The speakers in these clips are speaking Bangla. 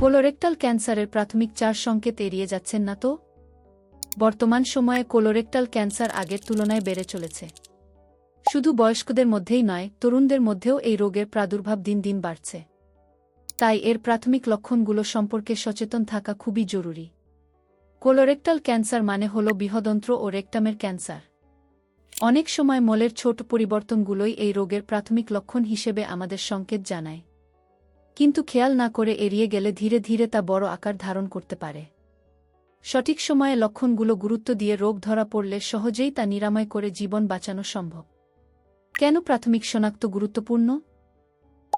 কোলোরেক্টাল ক্যান্সারের প্রাথমিক চার সংকেত এড়িয়ে যাচ্ছেন না তো? বর্তমান সময়ে কোলোরেক্টাল ক্যান্সার আগের তুলনায় বেড়ে চলেছে। শুধু বয়স্কদের মধ্যেই নয়, তরুণদের মধ্যেও এই রোগের প্রাদুর্ভাব দিন দিন বাড়ছে। তাই এর প্রাথমিক লক্ষণগুলো সম্পর্কে সচেতন থাকা খুবই জরুরি। কোলোরেক্টাল ক্যান্সার মানে হল বৃহদন্ত্র ও রেক্টামের ক্যান্সার। অনেক সময় মলের ছোট পরিবর্তনগুলোই এই রোগের প্রাথমিক লক্ষণ হিসেবে আমাদের সংকেত জানায়। কিন্তু খেয়াল না করে এড়িয়ে গেলে ধীরে ধীরে তা বড় আকার ধারণ করতে পারে। সঠিক সময়ে লক্ষণগুলো গুরুত্ব দিয়ে রোগ ধরা পড়লে সহজেই তা নিরাময় করে জীবন বাঁচানো সম্ভব। কেন প্রাথমিক শনাক্ত গুরুত্বপূর্ণ?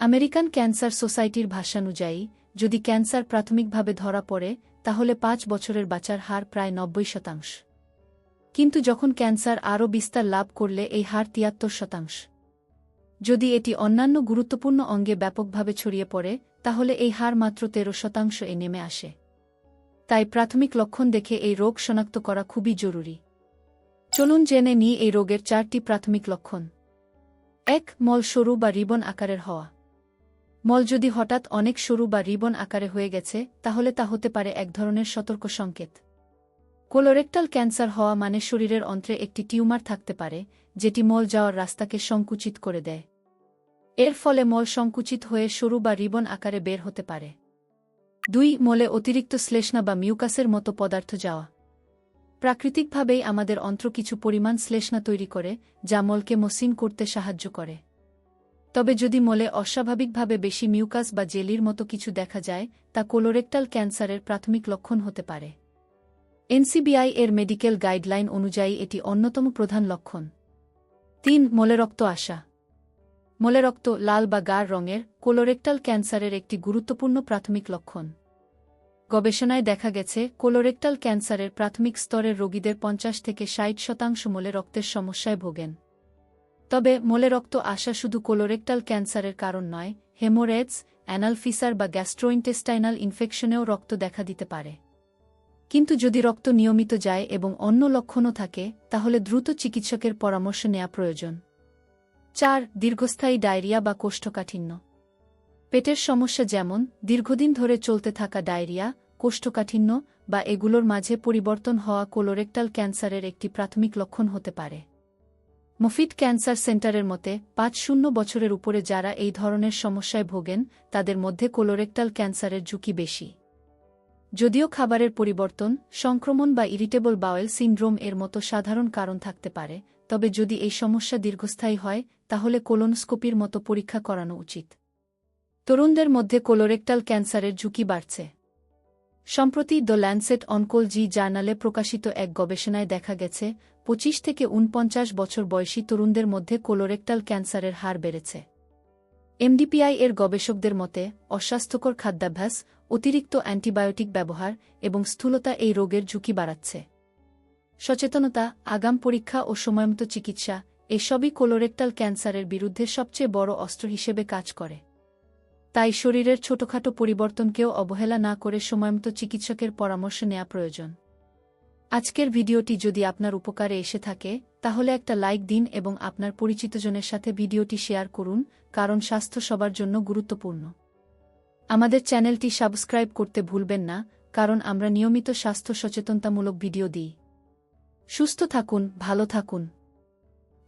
আমেরিকান ক্যান্সার সোসাইটির ভাষানুযায়ী যদি ক্যান্সার প্রাথমিকভাবে ধরা পড়ে, তাহলে পাঁচ বছরের বাঁচার হার প্রায় নব্বই শতাংশ। কিন্তু যখন ক্যান্সার আরও বিস্তার লাভ করলে এই হার তিয়াত্তর শতাংশ। যদি এটি অন্যান্য গুরুত্বপূর্ণ অঙ্গে ব্যাপকভাবে ছড়িয়ে পড়ে, তাহলে এই হার মাত্র তেরো শতাংশ এ নেমে আসে। তাই প্রাথমিক লক্ষণ দেখে এই রোগ শনাক্ত করা খুবই জরুরি। চলুন জেনে নিই এই রোগের চারটি প্রাথমিক লক্ষণ। এক, মল সরু বা রিবন আকারের হওয়া। মল যদি হঠাৎ অনেক সরু বা রিবন আকারে হয়ে গেছে, তাহলে তা হতে পারে এক ধরনের সতর্ক সংকেত। কোলোরেক্টাল ক্যান্সার হওয়া মানে শরীরের অন্ত্রে একটি টিউমার থাকতে পারে, যেটি মল যাওয়ার রাস্তাকে সংকুচিত করে দেয়। এর ফলে মল সংকুচিত হয়ে সরু বা রিবন আকারে বের হতে পারে। দুই, মলে অতিরিক্ত শ্লেষ্ণা বা মিউকাসের মতো পদার্থ যাওয়া। প্রাকৃতিকভাবেই আমাদের অন্ত্র কিছু পরিমাণ শ্লেষ্ণা তৈরি করে, যা মলকে মসৃণ করতে সাহায্য করে। তবে যদি মলে অস্বাভাবিকভাবে বেশি মিউকাস বা জেলির মতো কিছু দেখা যায়, তা কোলোরেক্টাল ক্যান্সারের প্রাথমিক লক্ষণ হতে পারে। এনসিবিআই এর মেডিকেল গাইডলাইন অনুযায়ী এটি অন্যতম প্রধান লক্ষণ। তিন, মলে রক্ত আসা। মলে রক্ত লাল বা গাঢ় রঙের কোলোরেক্টাল ক্যান্সারের একটি গুরুত্বপূর্ণ প্রাথমিক লক্ষণ। গবেষণায় দেখা গেছে, কোলোরেক্টাল ক্যান্সারের প্রাথমিক স্তরের রোগীদের পঞ্চাশ থেকে ষাট শতাংশ মলে রক্তের সমস্যায় ভোগেন। তবে মলে রক্ত আসা শুধু কোলোরেক্টাল ক্যান্সারের কারণ নয় হেমোরেডস অ্যানালফিসার বা গ্যাস্ট্রোইন্টেস্টাইনাল ইনফেকশনেও রক্ত দেখা দিতে পারে। কিন্তু যদি রক্ত নিয়মিত যায় এবং অন্য লক্ষণও থাকে, তাহলে দ্রুত চিকিৎসকের পরামর্শ নেওয়া প্রয়োজন। চার, দীর্ঘস্থায়ী ডায়রিয়া বা কোষ্ঠকাঠিন্য। পেটের সমস্যা যেমন, দীর্ঘদিন ধরে চলতে থাকা ডায়রিয়া, কোষ্ঠকাঠিন্য বা এগুলোর মাঝে পরিবর্তন হওয়া কোলোরেক্টাল ক্যান্সারের একটি প্রাথমিক লক্ষণ হতে পারে। মফিট ক্যান্সার সেন্টারের মতে, পাঁচ শূন্য বছরের উপরে যারা এই ধরনের সমস্যায় ভোগেন, তাদের মধ্যে কোলোরেক্টাল ক্যান্সারের ঝুঁকি বেশি। যদিও খাবারের পরিবর্তন, সংক্রমণ বা ইরিটেবল বাওয়েল সিন্ড্রোম এর মতো সাধারণ কারণ থাকতে পারে, তবে যদি এই সমস্যা দীর্ঘস্থায়ী হয় তাহলে কোলোনোস্কোপির মতো পরীক্ষা করানো উচিত। তরুণদের মধ্যে কোলোরেক্টাল ক্যান্সারের ঝুঁকি বাড়ছে। সম্প্রতি দ্য ল্যান্সেট অনকোলজি জার্নালে প্রকাশিত এক গবেষণায় দেখা গেছে, পঁচিশ থেকে উনপঞ্চাশ বছর বয়সী তরুণদের মধ্যে কোলোরেক্টাল ক্যান্সারের হার বেড়েছে। এমডিপিআই এর গবেষকদের মতে, অস্বাস্থ্যকর খাদ্যাভ্যাস, অতিরিক্ত অ্যান্টিবায়োটিক ব্যবহার এবং স্থূলতা এই রোগের ঝুঁকি বাড়াচ্ছে। সচেতনতা, আগাম পরীক্ষা ও সময়মতো চিকিৎসা এসবই কোলোরেক্টাল ক্যান্সারের বিরুদ্ধে সবচেয়ে বড় অস্ত্র হিসেবে কাজ করে। তাই শরীরের ছোটখাটো পরিবর্তনকেও অবহেলা না করে সময়মতো চিকিৎসকের পরামর্শ নেওয়া প্রয়োজন। আজকের ভিডিওটি যদি আপনার উপকারে এসে থাকে, তাহলে একটা লাইক দিন এবং আপনার পরিচিতজনের সাথে ভিডিওটি শেয়ার করুন, কারণ স্বাস্থ্য সবার জন্য গুরুত্বপূর্ণ। আমাদের চ্যানেলটি সাবস্ক্রাইব করতে ভুলবেন না, কারণ আমরা নিয়মিত স্বাস্থ্য সচেতনতামূলক ভিডিও দিই। সুস্থ থাকুন, ভালো থাকুন।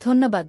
ধন্যবাদ।